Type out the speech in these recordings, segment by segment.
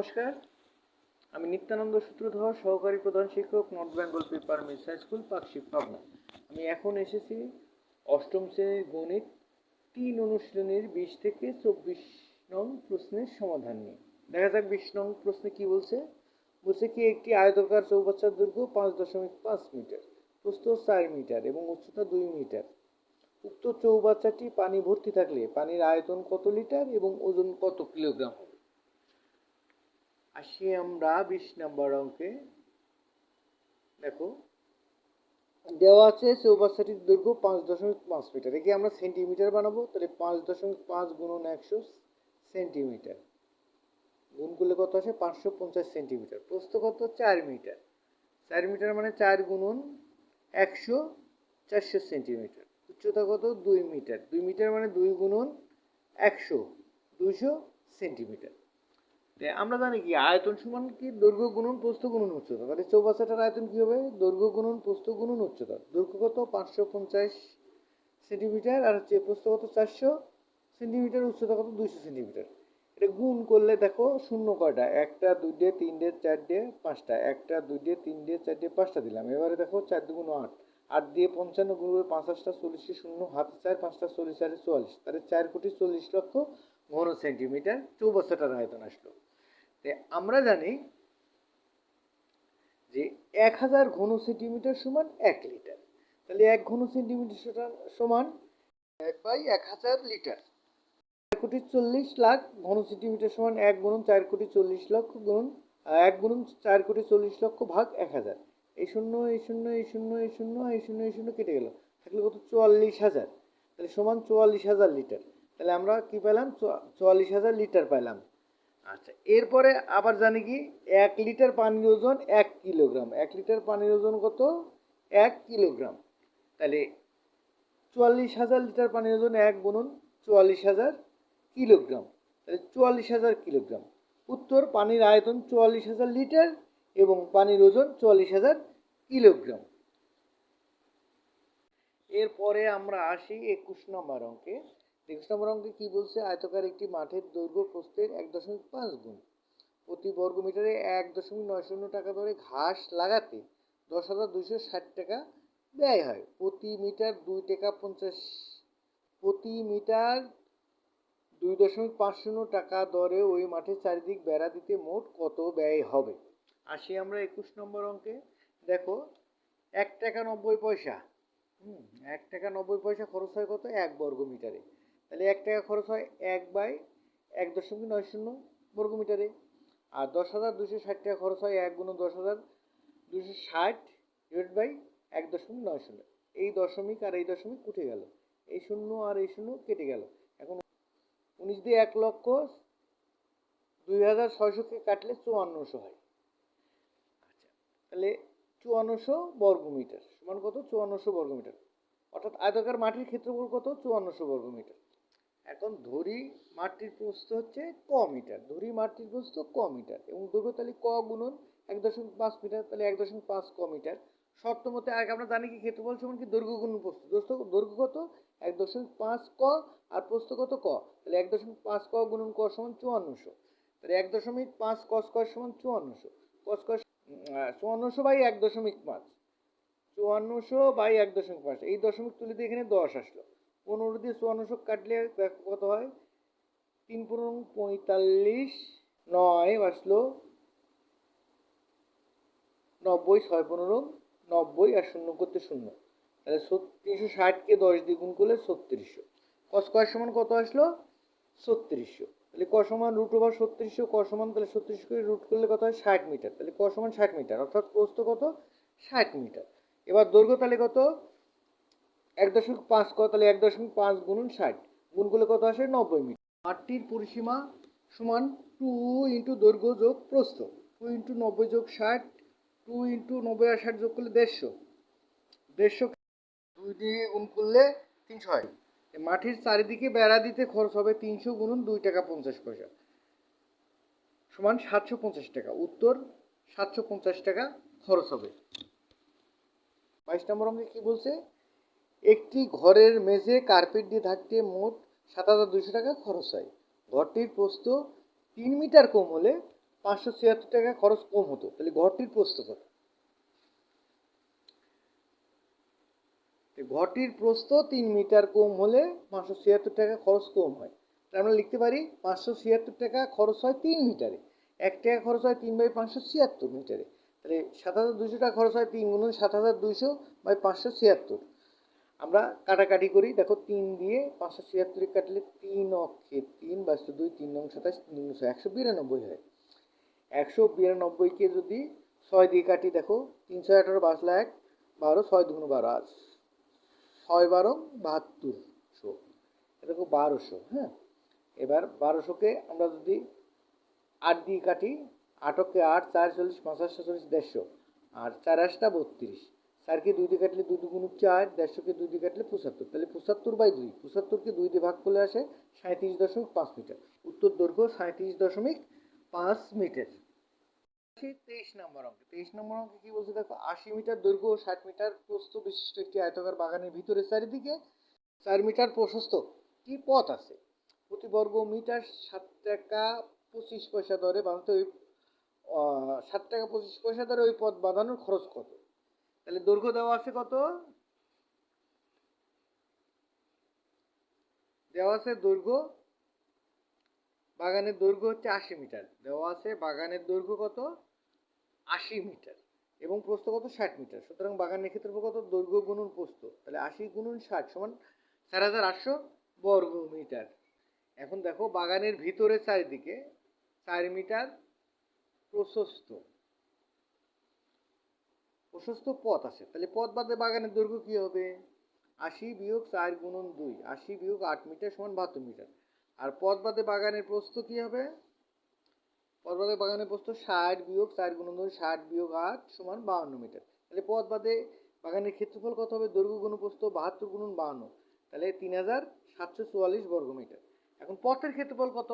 নমস্কার। আমি নিত্যানন্দ সূত্রধর, সহকারী প্রধান শিক্ষক north Bengal paper mills high school Pakshi Pabna. আমি এখন এসেছি অষ্টম শ্রেণির গণিত তিন অনুশীলনীর বিশ থেকে চব্বিশ নং প্রশ্নের সমাধান নিয়ে। দেখা যাক বিশ নং প্রশ্নে কি বলছে। বলছে কি, একটি আয়তকার চৌবাচ্চার দৈর্ঘ্য পাঁচ দশমিক পাঁচ মিটার, প্রস্থ চার মিটার এবং উচ্চতা দুই মিটার। উক্ত চৌবাচ্চাটি পানি ভর্তি থাকলে পানির আয়তন কত লিটার এবং ওজন কত কিলোগ্রাম হবে? আসি আমরা বিশ নাম্বার অঙ্কে। দেখো। দেওয়া আছে চৌবাচ্চাটির দৈর্ঘ্য পাঁচ দশমিক পাঁচ মিটার। একে আমরা সেন্টিমিটার বানাবো, তাহলে পাঁচ দশমিক পাঁচ গুণন একশো সেন্টিমিটার। গুণ করলে কত আসে? পাঁচশো পঞ্চাশ সেন্টিমিটার। প্রস্থ কত? চার মিটার। চার মিটার মানে চার গুণন একশো চারশো সেন্টিমিটার। উচ্চতা কত? দুই মিটার। দুই মিটার মানে দুই গুণন একশো, দুইশো সেন্টিমিটার। আমরা জানি কি, আয়তন সমান কি? দৈর্ঘ্য গুণন, প্রস্থ গুণন উচ্চতা। তাহলে চৌবাচ্চাটার আয়তন কি হবে? দৈর্ঘ্য গুণন, প্রস্থ গুণন উচ্চতা। দৈর্ঘ্য কত? পাঁচশো পঞ্চাশ সেন্টিমিটার। আর হচ্ছে প্রস্থ কত? চারশো সেন্টিমিটার। উচ্চতা কত? দুইশো সেন্টিমিটার। এটা গুণ করলে দেখো শূন্য কয়টা? একটা দুই ডে তিন ডে চার ডে পাঁচটা। একটা দুই ডে তিন ডে চার ডে পাঁচটা দিলাম। এবারে দেখো চার দুগুণ আট। আট দিয়ে পঞ্চান্ন গুণ করে পাঁচটা চল্লিশে শূন্য, হাতে চার, পাঁচটা চল্লিশ চারে চুয়াল্লিশ। তাহলে চার কোটি চল্লিশ লক্ষ ঘন সেন্টিমিটার চৌবাচ্চাটার আয়তন আসলো। তে আমরা জানি যে এক হাজার ঘন সেন্টিমিটার সমান এক লিটার। তাহলে এক ঘন সেন্টিমিটার সমান- এক বাই এক হাজার লিটার। চার কোটি চল্লিশ লাখ ঘন সেন্টিমিটার সমান এক গুণন চার কোটি চল্লিশ লক্ষ গুণন এক গুণন চার কোটি চল্লিশ লক্ষ ভাগ এক হাজার। এই শূন্য এই শূন্য এই শূন্য এই শূন্য এই শূন্য এই শূন্য কেটে গেল। থাকলে কত? চুয়াল্লিশ হাজার। তাহলে সমান চুয়াল্লিশ হাজার লিটার। তাহলে আমরা কি পেলাম? চুয়া- চুয়াল্লিশ হাজার লিটার পেলাম। আচ্ছা এরপরে আবার জানি কি, এক লিটার পানির ওজন এক কিলোগ্রাম। এক লিটার পানির ওজন কত? এক কিলোগ্রাম। তাহলে চুয়াল্লিশ হাজার লিটার পানির ওজন এক গুণন চুয়াল্লিশ হাজার কিলোগ্রাম। তাহলে চুয়াল্লিশ হাজার কিলোগ্রাম। উত্তর, পানির আয়তন চুয়াল্লিশ হাজার লিটার এবং পানির ওজন চুয়াল্লিশ হাজার কিলোগ্রাম। এরপরে আমরা আসি একুশ নম্বর অঙ্কে। একুশ নম্বর অঙ্কে কি বলছে? আয়তকার একটি মাঠের দৈর্ঘ্য প্রস্থের এক দশমিক পাঁচ গুণ। প্রতি বর্গ মিটারে এক দশমিক নয় শূন্য টাকা ধরে ঘাস লাগাতে দশ হাজার দুশো ষাট টাকা ব্যয় হয়। প্রতি মিটার দুই টাকা পঞ্চাশ প্রতি মিটার দুই দশমিক পাঁচ শূন্য টাকা দরে ওই মাঠের চারিদিক বেড়া দিতে মোট কত ব্যয় হবে? আসি আমরা একুশ নম্বর অঙ্কে। দেখো, এক টাকা নব্বই পয়সা। হুম, এক টাকা নব্বই পয়সা খরচ হয় কত? এক বর্গ মিটারে। তাহলে এক টাকা খরচ হয় এক বাই এক দশমিক নয় শূন্য বর্গ মিটারে আর দশ হাজার দুশো ষাট টাকা খরচ হয় এক গুণ দশ হাজার দুশো ষাট ডিভাইড বাই এক দশমিক নয় শূন্য। এই দশমিক আর এই দশমিক উঠে গেল। এই শূন্য আর এই শূন্য কেটে গেল। এখন উনিশ দিয়ে এক লক্ষ দুই হাজার ছয়শোকে কাটলে চুয়ান্নশো হয়। আচ্ছা তাহলে চুয়ান্নশো বর্গমিটার সমান কত? চুয়ান্নশো বর্গমিটার। অর্থাৎ আয়তাকার মাটির ক্ষেত্রফল কত? চুয়ান্নশো বর্গমিটার। এখন ধরি মাটির প্রস্থ হচ্ছে ক মিটার, ধরি মাটির প্রস্থ ক মিটার এবং দৈর্ঘ্য তাহলে ক গুণন এক দশমিক পাঁচ মিটার, তাহলে এক দশমিক পাঁচ ক মিটার। শর্ত মতে আগে আমরা জানি কি ক্ষেত্রফল সমান কি দৈর্ঘ্য গুণন প্রস্থ? দৈর্ঘ্য কত? এক দশমিক পাঁচ ক আর প্রস্থ কত ক? তাহলে এক দশমিক পাঁচ ক গুণন ক সমান চুয়ান্নশো। তাহলে এক দশমিক পাঁচ ক সমান চুয়ান্নশো। ক চুয়ান্নশো বাই এক দশমিক পাঁচ। চুয়ান্নশো বাই এক দশমিক পাঁচ। এই দশমিক তুলে দিয়ে এখানে দশ আসলো। পনেরো দিয়ে চুয়ান্নশো কাটলে দেখো কত হয়? তিন পনেরো পঁয়তাল্লিশ নয় আসলো নব্বই ছয় পনেরো, নব্বই আর শূন্য করতে শূন্য। তাহলে তিনশো ষাটকে দশ দিয়ে গুণ করলে ছত্রিশশো। কস কয় সমান কত আসলো? ছত্রিশশো। তাহলে ক সমান রুট ওভার ছত্রিশশো, ক সমান তাহলে ছত্রিশ করে রুট করলে কত হয়? ষাট মিটার। তাহলে ক সমান ষাট মিটার। অর্থাৎ প্রস্ত কত? ষাট মিটার। এবার দৈর্ঘ্য তাহলে কত? এক দশমিক পাঁচ ক তাহলে এক দশমিক পাঁচ গুণন ষাট। গুণ করলে কত আসে? নব্বই মিটার। মাঠটির পরিসীমা সমান টু ইন্টু দৈর্ঘ্য যোগ প্রস্থ। টু ইন্টু নব্বই যোগ ষাট, টু ইন্টু নব্বই আর ষাট যোগ করলে দেড়শো। দেড়শো দুই দিয়ে গুণ করলে তিনশো হয়। এ মাটির চারিদিকে বেড়া দিতে খরচ হবে তিনশো গুণন দুই টাকা পঞ্চাশ পয়সা। সমান সাতশো পঞ্চাশ টাকা। উত্তর সাতশো পঞ্চাশ টাকা খরচ হবে। বাইশ নম্বর অঙ্কে কী বলছে? একটি ঘরের মেঝে কার্পেট দিয়ে থাকতে মোট সাত হাজার দুশো টাকা খরচ হয়। ঘরটির প্রস্থ তিন মিটার কম হলে পাঁচশো ছিয়াত্তর টাকা খরচ কম হতো। তাহলে ঘরটির প্রস্ত কত? ঘরটির প্রস্থ তিন মিটার কম হলে পাঁচশো ছিয়াত্তর টাকা খরচ কম হয়। তাহলে আমরা লিখতে পারি পাঁচশো ছিয়াত্তর টাকা খরচ হয় তিন মিটারে। এক টাকা খরচ হয় তিন বাই পাঁচশো ছিয়াত্তর মিটারে। তাহলে সাত হাজার দুশো টাকা খরচ হয় তিন গুণ সাত হাজার দুশো বাই পাঁচশো ছিয়াত্তর। আমরা কাটাকাটি করি। দেখো, তিন দিয়ে পাঁচশো ছিয়াত্তরে কাটলে তিন অক্ষে তিন বাস্তু দুই, তিন নং সাতাশ, তিন নং একশো বিরানব্বই হয়। একশো বিরানব্বইকে যদি ছয় দিয়ে কাটি, দেখো, তিনশো আঠারো বাসলা এক, বারো, ছয় দুগুণ বারো আর ছয় বারো বাহাত্তরশো দেখো বারোশো হ্যাঁ? এবার বারোশোকে আমরা যদি আট দিয়ে কাটি আটকে আট, চার চল্লিশ, পঞ্চাশ চল্লিশ দেড়শো। আর চার আটটা বত্রিশ। চারকে দুই দিয়ে কাটলে দুই দুগুণ চার, দেড়শোকে দুই দিয়ে কাটলে পঁচাত্তর। তাহলে পঁচাত্তর বাই দুই, পঁচাত্তরকে দুই দিয়ে ভাগ করলে আসে সাঁত্রিশ দশমিক পাঁচ মিটার। উত্তর দৈর্ঘ্য সাঁত্রিশ দশমিক পাঁচ মিটার। তেইশ নম্বর অঙ্কে। তেইশ নম্বর অঙ্কে কি বলছে দেখো, আশি মিটার দৈর্ঘ্য ষাট মিটার প্রস্থ বিশিষ্ট একটি আয়তাকার বাগানের ভিতরে চারিদিকে চার মিটার প্রশস্ত কি পথ আছে। প্রতি বর্গ মিটার সাত টাকা পঁচিশ পয়সা দরে বাঁধতে ওই সাত টাকা পঁচিশ পয়সা দরে ওই পথ বাঁধানোর খরচ কত? তাহলে দৈর্ঘ্য দেওয়া আছে কত? দেওয়া আছে দৈর্ঘ্য, বাগানের দৈর্ঘ্য হচ্ছে আশি মিটার। দেওয়া আছে বাগানের দৈর্ঘ্য কত? আশি মিটার। এবং প্রস্থ কত? ষাট মিটার। সুতরাং বাগানের ক্ষেত্রফল কত? দৈর্ঘ্য গুণন প্রস্থ। তাহলে আশি গুণন ষাট সমান চার হাজার আটশো বর্গ মিটার। এখন দেখো বাগানের ভিতরে চারিদিকে চার মিটার প্রশস্ত। প্রশস্ত পথ আছে। তাহলে পথ বাদে বাগানের দৈর্ঘ্য কী হবে? আশি বিয়োগ চার গুণন দুই। আশি বিয়োগ আট মিটার সমান বাহাত্তর মিটার। আর পথ বাদে বাগানের প্রস্থ কী হবে? পথ বাদে বাগানের প্রস্থ ষাট বিয়োগ চার গুণন দুই, ষাট বিয়োগ আট সমান বাহান্ন মিটার। তাহলে পথ বাদে বাগানের ক্ষেত্রফল কত হবে? দৈর্ঘ্য গুণ প্রস্থ বাহাত্তর গুণন বাহান্ন। তাহলে তিন হাজার সাতশো চুয়াল্লিশ বর্গ মিটার। এখন পথের ক্ষেত্রফল কত?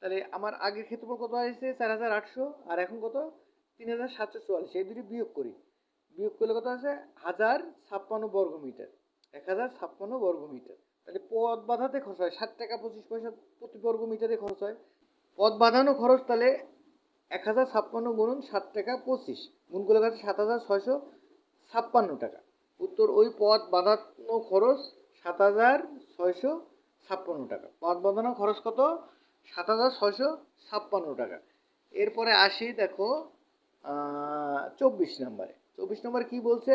তাহলে আমার আগের ক্ষেত্রফল কত হয়েছে চার হাজার আটশো। আর এখন কত? তিন হাজার সাতশো চুয়াল্লিশ। এই দুটি বিয়োগ করি। বিয়োগ করলে কত আছে? হাজার ছাপ্পান্ন বর্গ মিটার। এক হাজার ছাপ্পান্ন বর্গ মিটার। তাহলে পথ বাঁধাতে খরচ হয়। ষাট টাকা পঁচিশ পয়সা প্রতি বর্গ মিটারে খরচ হয়। পথ বাঁধানো খরচ তাহলে এক হাজার ছাপ্পান্ন গুণন ষাট টাকা পঁচিশ। গুণ করলে গেছে সাত হাজার ছয়শো ছাপ্পান্ন টাকা। উত্তর ওই পথ বাঁধানো খরচ সাত হাজার ছয়শো ছাপ্পান্ন টাকা। পথ বাঁধানো খরচ কত? সাত হাজার ছয়শো ছাপ্পান্ন টাকা। এরপরে আসি দেখো চব্বিশ নম্বরে। চব্বিশ নম্বর কি বলছে?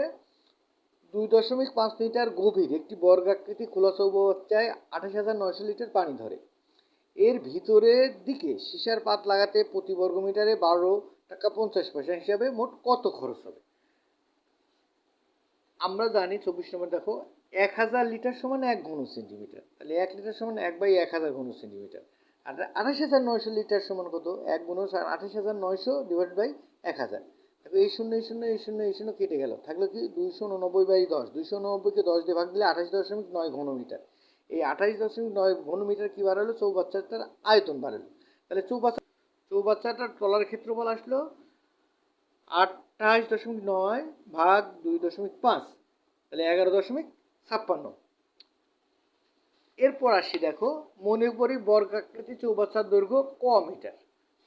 দুই দশমিক পাঁচ মিটার গভীর, একটি বর্গাকৃতি খোলা চৌবাচ্চায় আঠাশ হাজার নয়শো লিটার পানি ধরে। এর ভিতরের দিকে সীসার পাত লাগাতে প্রতি বর্গ মিটারে বারো টাকা পঞ্চাশ পয়সা হিসাবে মোট কত খরচ হবে? আমরা জানি, চব্বিশ নম্বর দেখো, এক হাজার লিটার সমান এক ঘন সেন্টিমিটার। তাহলে এক লিটার সমান এক বাই এক হাজার ঘন সেন্টিমিটার। আর আঠাশ হাজার নয়শো লিটার সমান কত? এক গুণ আঠাশ হাজার নয়শো ডিভাইড বাই এক হাজার। দেখো এই শূন্য এই শূন্য এই শূন্য এই শূন্য কেটে গেল। থাকল কি দুইশো উননব্বই বাই দশ। দুইশো উননব্বইকে দশ দিয়ে ভাগ দিলে আঠাশ দশমিক নয় ঘনমিটার। এই আঠাশ দশমিক নয় ঘনমিটার কী বাড়ালো চৌবাচ্চাটার আয়তন বাড়ালো তাহলে চৌবাচ্চা, চৌবাচ্চাটার তলার ক্ষেত্রফল আসলো আঠাশ দশমিক নয় ভাগ দুই দশমিক পাঁচ। তাহলে এগারো দশমিক ছাপ্পান্ন। এরপর আসি দেখো, মনে করি বর্গাকৃতি চৌবাচ্চার দৈর্ঘ্য ক মিটার।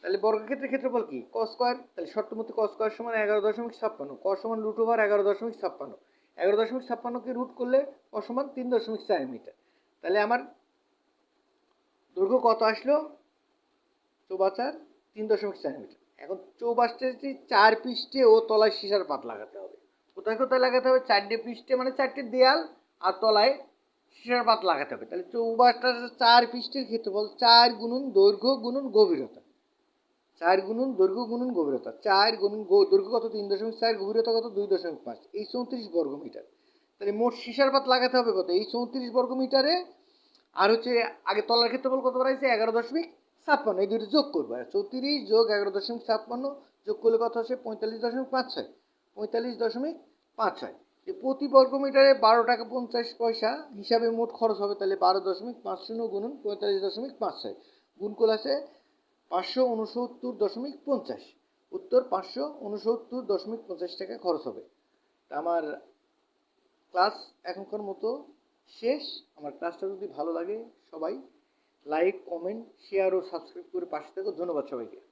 তাহলে বর্গক্ষেত্রের ক্ষেত্রফল কি? ক স্কোয়ার? তাহলে শর্তমতে ক স্কোয়ার সমান এগারো দশমিক ছাপ্পান্ন। ক সমান রুট ওভার এগারো দশমিক ছাপ্পান্ন। এগারো দশমিক ছাপ্পান্নকে রুট করলে ক সমান তিন দশমিক চার মিটার। তাহলে আমার দৈর্ঘ্য কত আসলো? চৌবাচার তিন দশমিক চার মিটার। এখন চৌবাচ্চাটি চার পৃষ্ঠে ও তলায় সিসার পাত লাগাতে হবে। কোথায় কোথায় লাগাতে হবে? চারটে পৃষ্ঠে মানে চারটে দেয়াল আর তলায় সিসার পাত লাগাতে হবে। তাহলে চৌবাচ্চার চার পৃষ্ঠের ক্ষেত্রফল চার গুণন দৈর্ঘ্য গুণন গভীরতা। চার গুণন দৈর্ঘ্য গুণন গভীরতা। চার গুণন দৈর্ঘ্য কত? তিন দশমিক চার, গভীরতা কত? দুই দশমিক পাঁচ। এই চৌত্রিশ বর্গ মিটার তাহলে মোট সীসার পাত লাগাতে হবে কত? এই চৌত্রিশ বর্গ মিটারে আর হচ্ছে আগে তলার ক্ষেত্রফল কত বাড়াইছে? এগারো দশমিক ছাপ্পান্ন। এই দুটো যোগ করব। চৌত্রিশ যোগ এগারো দশমিক ছাপ্পান্ন যোগ করলে কত আসে? পঁয়তাল্লিশ দশমিক পাঁচ ছয়। পঁয়তাল্লিশ দশমিক পাঁচ ছয়। প্রতি বর্গ মিটারে বারো টাকা পঞ্চাশ পয়সা হিসাবে মোট খরচ হবে। তাহলে বারো দশমিক পাঁচ শূন্য গুণন পঁয়তাল্লিশ দশমিক পাঁচ ছয়। গুণ করলে আছে পাঁচশো উনসত্তর দশমিক পঞ্চাশ। উত্তর পাঁচশো উনসত্তর দশমিক পঞ্চাশ টাকা খরচ হবে। তা আমার ক্লাস এখনকার মতো শেষ। আমার ক্লাসটা যদি ভালো লাগে সবাই, লাইক, কমেন্ট শেয়ার ও সাবস্ক্রাইব করে পাশে থাকো। ধন্যবাদ সবাইকে।